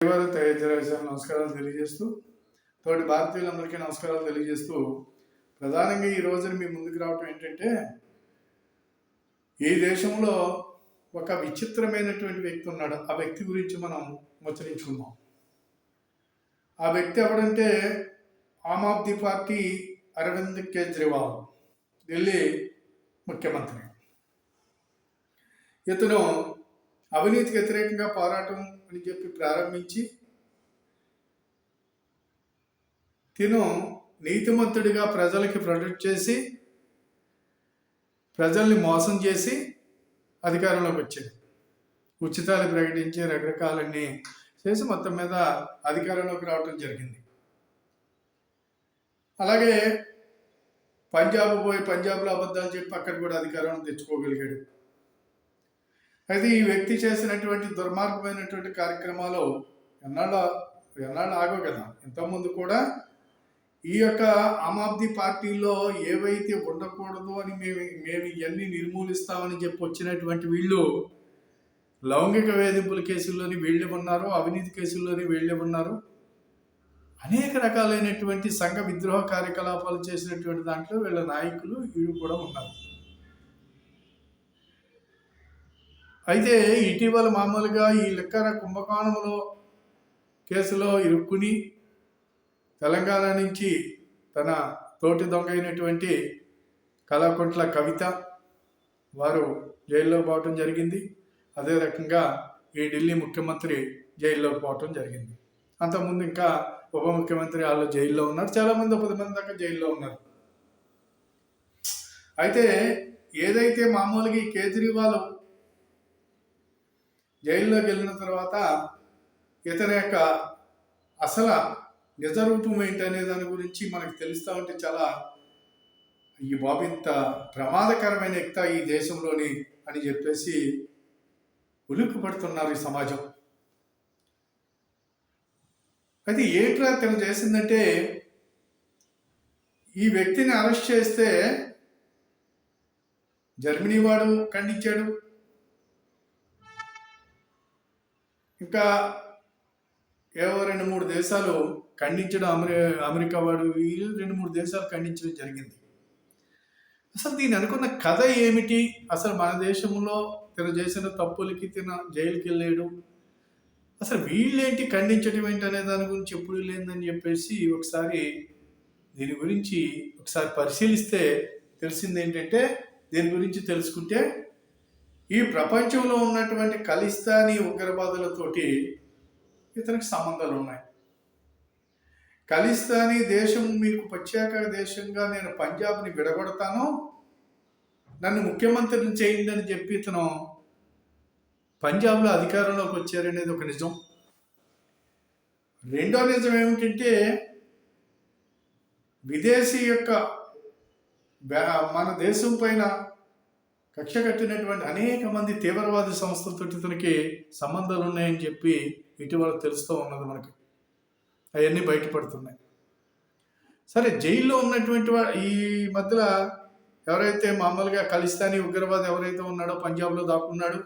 వారు నమస్కారాలు తెలియజేస్తూ తోటి భారతీయులందరికీ నమస్కారాలు తెలియజేస్తూ ప్రధానంగా ఈ రోజున మీ ముందుకు రావటం ఏంటంటే ఈ దేశంలో ఒక విచిత్రమైనటువంటి వ్యక్తి ఉన్నాడు. ఆ వ్యక్తి గురించి మనం ముచ్చరించుకుందాం ఆ వ్యక్తి ఎవడంటే ఆమ్ ఆఫ్ ది పార్టీ అరవింద్ కేజ్రీవాల్ ఢిల్లీ ముఖ్యమంత్రి. ఇతను అవినీతికి వ్యతిరేకంగా పోరాటం అని చెప్పి ప్రారంభించి తిను నీతిమంతుడిగా ప్రజలకి ప్రొటెక్ట్ చేసి ప్రజల్ని మోసం చేసి అధికారంలోకి వచ్చాడు ఉచితాలు ప్రకటించి రకరకాలన్నీ చేసి మొత్తం మీద అధికారంలోకి రావడం జరిగింది. అలాగే పంజాబ్ పోయి పంజాబ్లో అబద్ధాలు చెప్పి అక్కడ కూడా అధికారం తెచ్చుకోగలిగాడు. అయితే ఈ వ్యక్తి చేసినటువంటి దుర్మార్గమైనటువంటి కార్యక్రమాలు ఎన్నాళ్ళు ఎన్నాళ్ళు ఆగో కదా. ఇంతకుముందు కూడా ఈ యొక్క ఆమ్ ఆద్మీ పార్టీలో ఏవైతే ఉండకూడదు అని మేము మేము ఇవన్నీ నిర్మూలిస్తామని చెప్పి వచ్చినటువంటి వీళ్ళు లౌంగిక వేధింపుల కేసుల్లోని వీళ్ళే ఉన్నారు అవినీతి కేసుల్లోని వీళ్ళే ఉన్నారు. అనేక రకాలైనటువంటి సంఘ విద్రోహ కార్యకలాపాలు చేసినటువంటి దాంట్లో వీళ్ళ నాయకులు వీళ్ళు కూడా ఉన్నారు. అయితే ఇటీవల మామూలుగా ఈ లిక్కర కుంభకోణంలో కేసులో ఇరుక్కుని తెలంగాణ నుంచి తన తోటి దొంగ అయినటువంటి కళాకుంట్ల కవిత వారు జైల్లో పోవటం జరిగింది. అదే రకంగా ఈ ఢిల్లీ ముఖ్యమంత్రి జైల్లో పోవటం జరిగింది. అంతకుముందు ఇంకా ఉప ముఖ్యమంత్రి వాళ్ళు జైల్లో ఉన్నారు. చాలామంది పది మంది దాకా జైల్లో ఉన్నారు. అయితే ఏదైతే మామూలుగా ఈ కేజ్రీవాల్ జైల్లోకి వెళ్ళిన తర్వాత ఇతని యొక్క అసలు నిజ రూపం ఏంటి అనే దాని గురించి మనకు తెలుస్తూ ఉంటే చాలా ఈ బాబు ఇంత ప్రమాదకరమైన ఎక్త ఈ దేశంలోని అని చెప్పేసి ఉలిక్కి పడుతున్నారు ఈ సమాజం. అయితే ఏంట్రా తను చేసిందంటే ఈ వ్యక్తిని అరెస్ట్ చేస్తే జర్మనీ వాడు ఖండించాడు ఇంకా ఏవో రెండు మూడు దేశాలు ఖండించడం అమెరి అమెరికా వాడు వీళ్ళు రెండు మూడు దేశాలు ఖండించడం జరిగింది. అసలు దీని అనుకున్న కథ ఏమిటి? అసలు మన దేశంలో తను చేసిన తప్పులకి తిన జైలుకి వెళ్ళాడు. అసలు వీళ్ళేంటి ఖండించడం ఏంటి అనే దాని గురించి ఎప్పుడు లేదని చెప్పేసి ఒకసారి దీని గురించి ఒకసారి పరిశీలిస్తే తెలిసింది ఏంటంటే దీని గురించి తెలుసుకుంటే ఈ ప్రపంచంలో ఉన్నటువంటి ఖలిస్తానీ ఉగ్రవాదులతోటి ఇతనికి సంబంధాలు ఉన్నాయి. ఖలిస్తానీ దేశం మీకు ప్రత్యేక దేశంగా నేను పంజాబ్ని విడగొడతాను నన్ను ముఖ్యమంత్రిని చేయండి అని చెప్పి ఇతను పంజాబ్లో అధికారంలోకి వచ్చారనేది ఒక నిజం. రెండో నిజం ఏమిటంటే విదేశీ యొక్క మన దేశం పైన కక్ష కట్టినటువంటి అనేక మంది తీవ్రవాది సంస్థలతో ఇతనికి సంబంధాలు ఉన్నాయని చెప్పి ఇటీవల తెలుస్తూ ఉన్నది మనకి. అవన్నీ బయటపడుతున్నాయి. సరే జైల్లో ఉన్నటువంటి ఈ మధ్యలో ఎవరైతే మామూలుగా ఖలిస్తానీ ఉగ్రవాది ఎవరైతే ఉన్నాడో పంజాబ్లో దాక్కున్నాడు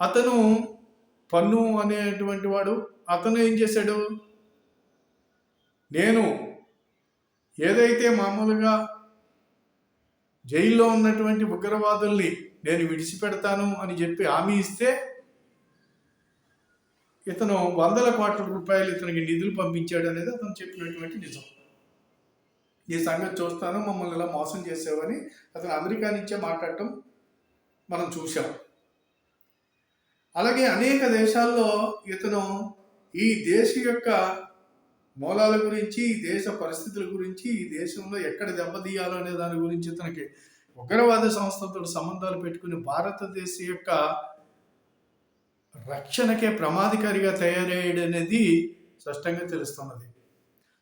అతను పన్ను అనేటువంటి వాడు అతను ఏం చేశాడు? నేను ఏదైతే మామూలుగా జైల్లో ఉన్నటువంటి ఉగ్రవాదుల్ని నేను విడిచిపెడతాను అని చెప్పి హామీ ఇస్తే ఇతను వందల కోట్ల రూపాయలు ఇతనికి నిధులు పంపించాడు అనేది అతను చెప్పినటువంటి నిజం. ఈ సంగతి చూస్తాను మమ్మల్ని ఇలా మోసం చేసావని అతను అమెరికా నుంచే మాట్లాడటం మనం చూసాం అలాగే అనేక దేశాల్లో ఇతను ఈ దేశ యొక్క మూలాల గురించి ఈ దేశ పరిస్థితుల గురించి ఈ దేశంలో ఎక్కడ దెబ్బతీయాలో అనే దాని గురించి ఇతనికి ఉగ్రవాద సంస్థలతో సంబంధాలు పెట్టుకుని భారతదేశ యొక్క రక్షణకే ప్రమాదకారిగా తయారయ్యాడనేది స్పష్టంగా తెలుస్తున్నది.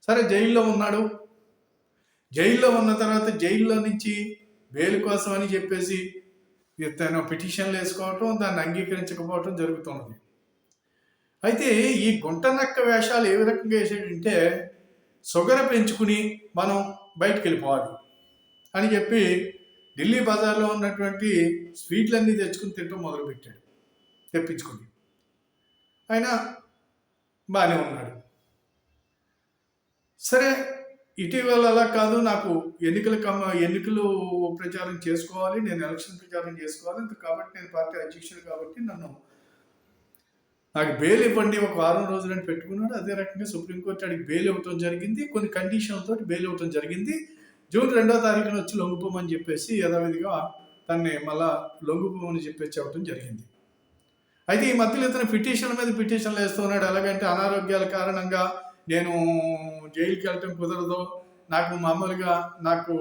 సరే జైల్లో ఉన్నాడు. జైల్లో ఉన్న తర్వాత జైల్లో నుంచి బెయిల్ కోసం అని చెప్పేసి తను పిటిషన్లు వేసుకోవటం దాన్ని అంగీకరించకపోవటం జరుగుతున్నది. అయితే ఈ గుంటనక్క వేషాలు ఏ రకంగా వేసాడంటే షుగర్ పెంచుకుని మనం బయటికి వెళ్ళిపోవాలి అని చెప్పి ఢిల్లీ బజార్లో ఉన్నటువంటి స్వీట్లన్నీ తెచ్చుకుని తింటూ మొదలుపెట్టాడు. తెప్పించుకుని. ఆయన బాగానే ఉన్నాడు. సరే ఇటీవల అలా కాదు నాకు ఎన్నికల కమ ఎన్నికలు ప్రచారం చేసుకోవాలి నేను ఎలక్షన్ ప్రచారం చేసుకోవాలి కాబట్టి నేను పార్టీ అధ్యక్షుడు కాబట్టి నన్ను నాకు బెయిల్ ఇవ్వండి ఒక వారం రోజులని పెట్టుకున్నాడు. అదే రకంగా సుప్రీంకోర్టు అడిగి బెయిల్ ఇవ్వటం జరిగింది. కొన్ని కండిషన్లతో బెయిల్ ఇవ్వటం జరిగింది. జూన్ రెండో తారీఖున వచ్చి లొంగిపోమని చెప్పేసి యథావిధిగా తన్ని మళ్ళా లొంగిపోమని చెప్పేసి చెప్పడం జరిగింది. అయితే ఈ మధ్యలో ఇతను పిటిషన్ల మీద పిటిషన్లు వేస్తున్నాడు. ఎలాగంటే అనారోగ్యాల కారణంగా నేను జైలుకి వెళ్ళటం కుదరదు. నాకు మామూలుగా నాకు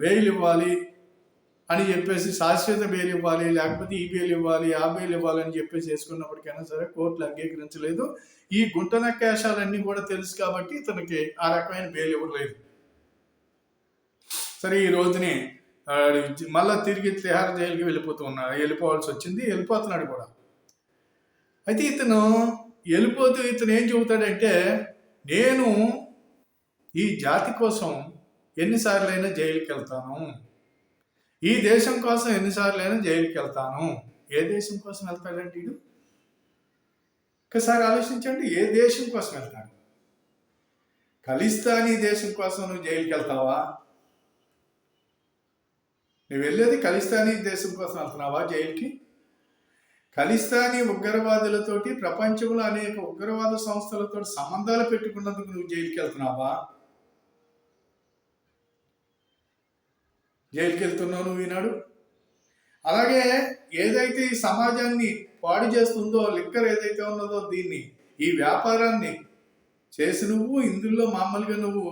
బెయిల్ ఇవ్వాలి. అని చెప్పేసి శాశ్వత బెయిల్ ఇవ్వాలి లేకపోతే ఈ బెయిల్ ఇవ్వాలి ఆ బెయిల్ ఇవ్వాలి అని చెప్పేసి వేసుకున్నప్పటికైనా సరే కోర్టులు అంగీకరించలేదు. ఈ గుంటన కేశాలన్నీ కూడా తెలుసు కాబట్టి ఇతనికి ఆ రకమైన బెయిల్ ఇవ్వలేదు. సరే ఈ రోజుని మళ్ళీ మళ్ళా తిరిగి తిహార్ జైలుకి వెళ్ళిపోతూ ఉన్నాడు. వెళ్ళిపోవాల్సి వచ్చింది వెళ్ళిపోతున్నాడు కూడా. అయితే ఇతను వెళ్ళిపోతూ ఇతను ఏం చెబుతాడంటే నేను ఈ జాతి కోసం ఎన్నిసార్లైనా జైలుకి వెళ్తాను ఈ దేశం కోసం ఎన్నిసార్లు అయినా జైలుకి వెళ్తాను. ఏ దేశం కోసం వెళ్తాడండి వీడు? ఒకసారి ఆలోచించండి ఏ దేశం కోసం వెళ్తాడు? ఖలిస్తానీ దేశం కోసం నువ్వు జైలుకి వెళ్తావా? నువ్వు వెళ్ళేది ఖలిస్తానీ దేశం కోసం వెళ్తున్నావా జైలుకి? ఖలిస్తానీ ఉగ్రవాదులతోటి ప్రపంచంలో అనేక ఉగ్రవాద సంస్థలతో సంబంధాలు పెట్టుకున్నందుకు నువ్వు జైలుకి వెళ్తున్నావా? జైలుకి వెళ్తున్నావు నువ్వు ఈనాడు? అలాగే ఏదైతే ఈ సమాజాన్ని పాడు చేస్తుందో లిక్కర్ ఏదైతే ఉన్నదో దీన్ని ఈ వ్యాపారాన్ని చేసి నువ్వు ఇందులో మామూలుగా నువ్వు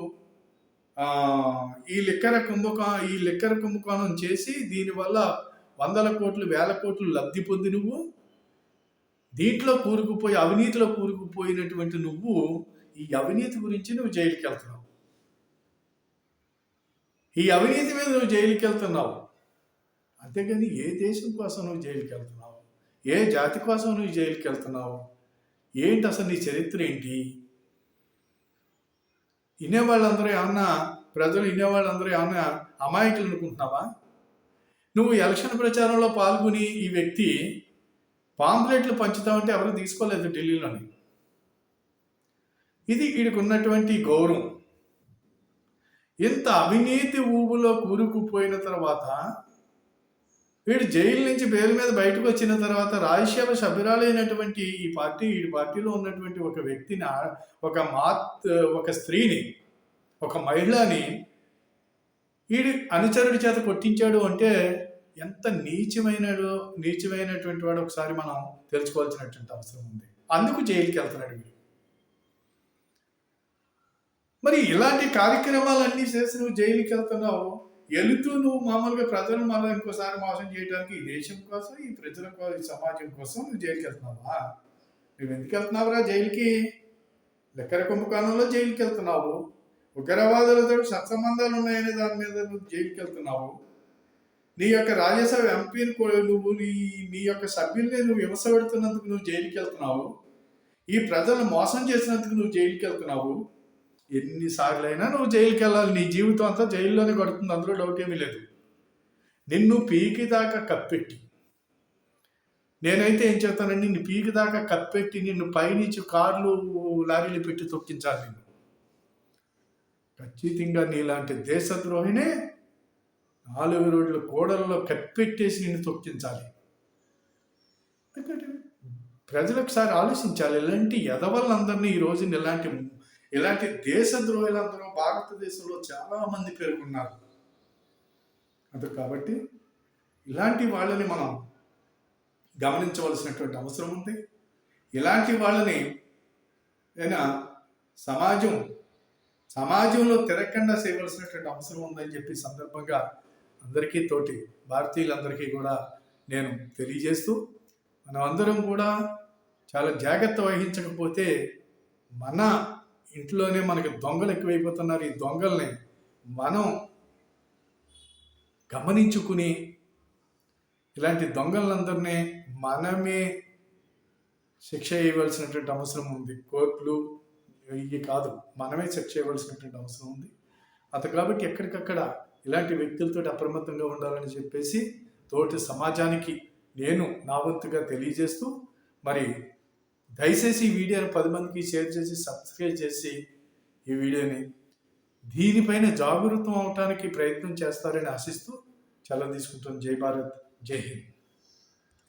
ఈ లిక్కర కుంభకోణం ఈ లిక్కర కుంభకోణం చేసి దీనివల్ల వందల కోట్లు వేల కోట్లు లబ్ధి పొంది నువ్వు దీంట్లో కూరుకుపోయి అవినీతిలో కూరుకుపోయినటువంటి నువ్వు ఈ అవినీతి గురించి నువ్వు జైలుకి వెళ్తున్నావు ఈ అవినీతి మీద నువ్వు జైలుకి వెళ్తున్నావు అంతేగాని ఏ దేశం కోసం నువ్వు జైలుకి వెళ్తున్నావు ఏ జాతి కోసం నువ్వు జైలుకి వెళ్తున్నావు ఏంటి అసలు నీ చరిత్ర ఏంటి? వినేవాళ్ళందరూ ఏమన్నా ప్రజలు వినేవాళ్ళందరూ ఏమన్నా అమాయకులు అనుకుంటున్నావా? నువ్వు ఎలక్షన్ ప్రచారంలో పాల్గొని ఈ వ్యక్తి పాంప్లెట్లు పంచుతామంటే ఎవరు తీసుకోలేదు ఢిల్లీలోని. ఇది వీడికి ఉన్నటువంటి గౌరవం. ఇంత అవినీతి ఊబులో కూరుకుపోయిన తర్వాత వీడు జైలు నుంచి బెయిల్ మీద బయటకు వచ్చిన తర్వాత రాజ్యసభ సభ్యురాలైనటువంటి ఈ పార్టీ ఈ పార్టీలో ఉన్నటువంటి ఒక వ్యక్తిని ఒక మాత్ ఒక స్త్రీని ఒక మహిళని వీడి అనుచరుడి చేత కొట్టించాడు అంటే ఎంత నీచమైన నీచమైనటువంటి వాడు ఒకసారి మనం తెలుసుకోవాల్సినటువంటి అవసరం ఉంది. అందుకు జైలుకి వెళ్తున్నాడు వీడు. మరి ఇలాంటి కార్యక్రమాలన్నీ చేసి నువ్వు జైలుకి వెళ్తున్నావు. వెళుతూ నువ్వు మామూలుగా ప్రజలను మళ్ళీ ఇంకోసారి మోసం చేయడానికి ఈ దేశం కోసం ఈ ప్రజల కోసం ఈ సమాజం కోసం నువ్వు జైలుకి వెళ్తున్నావా? నువ్వు ఎందుకు వెళ్తున్నావురా జైలుకి? లెక్కర కుంభకోణంలో జైలుకి వెళ్తున్నావు. ఉగ్రవాదులతో సత్సంబంధాలు ఉన్నాయనే దాని మీద నువ్వు జైలుకి వెళ్తున్నావు. నీ యొక్క రాజ్యసభ ఎంపీని నువ్వు నీ నీ యొక్క సభ్యుల్ని నువ్వు విమర్శ పెడుతున్నందుకు నువ్వు జైలుకి వెళ్తున్నావు. ఈ ప్రజలను మోసం చేసినందుకు నువ్వు జైలుకి వెళ్తున్నావు. ఎన్నిసార్లైనా నువ్వు జైలుకి వెళ్ళాలి నీ జీవితం అంతా జైల్లోనే గడుతుంది. అందులో డౌట్ ఏమీ లేదు. నిన్ను పీకి దాకా కప్పెట్టి నేనైతే ఏం చేస్తానండి? నిన్ను పీకి దాకా కప్పెట్టి నిన్ను పైనుంచి కార్లు లారీలు పెట్టి తొక్కించాలి నిన్ను. ఖచ్చితంగా నీలాంటి దేశద్రోహినే నాలుగు రోజుల కోడల్లో కప్పెట్టేసి నిన్ను తొక్కించాలి. ఎందుకంటే ప్రజలు ఒకసారి ఆలోచించాలి ఇలాంటి ఎదవలందరినీ ఈ రోజున ఇలాంటి ఇలాంటి దేశద్రోహులందరూ భారతదేశంలో చాలా మంది అది కాబట్టి ఇలాంటి వాళ్ళని మనం గమనించవలసినటువంటి అవసరం ఉంది. ఇలాంటి వాళ్ళని అయినా సమాజం సమాజంలో తిరగకుండా చేయవలసినటువంటి అవసరం ఉందని చెప్పి సందర్భంగా అందరికీ తోటి భారతీయులందరికీ కూడా నేను తెలియజేస్తూ మనం అందరం కూడా చాలా జాగ్రత్త వహించకపోతే మన ఇంట్లోనే మనకి దొంగలు ఎక్కువైపోతున్నారు. ఈ దొంగల్ని మనం గమనించుకుని ఇలాంటి దొంగలందరినీ మనమే శిక్ష చేయవలసినటువంటి అవసరం ఉంది. కోర్టులు ఇవి కాదు మనమే శిక్ష చేయవలసినటువంటి అవసరం ఉంది. అత కాబట్టి ఎక్కడికక్కడ ఇలాంటి వ్యక్తులతో అప్రమత్తంగా ఉండాలని చెప్పేసి తోటి సమాజానికి నేను నా వంతుగా తెలియజేస్తూ మరి దయచేసి ఈ వీడియోని పది మందికి షేర్ చేసి సబ్స్క్రైబ్ చేసి ఈ వీడియోని దీనిపైన జాగృతం అవటానికి ప్రయత్నం చేస్తారని ఆశిస్తూ సెలవు తీసుకుంటాం జై భారత్ జై హింద్.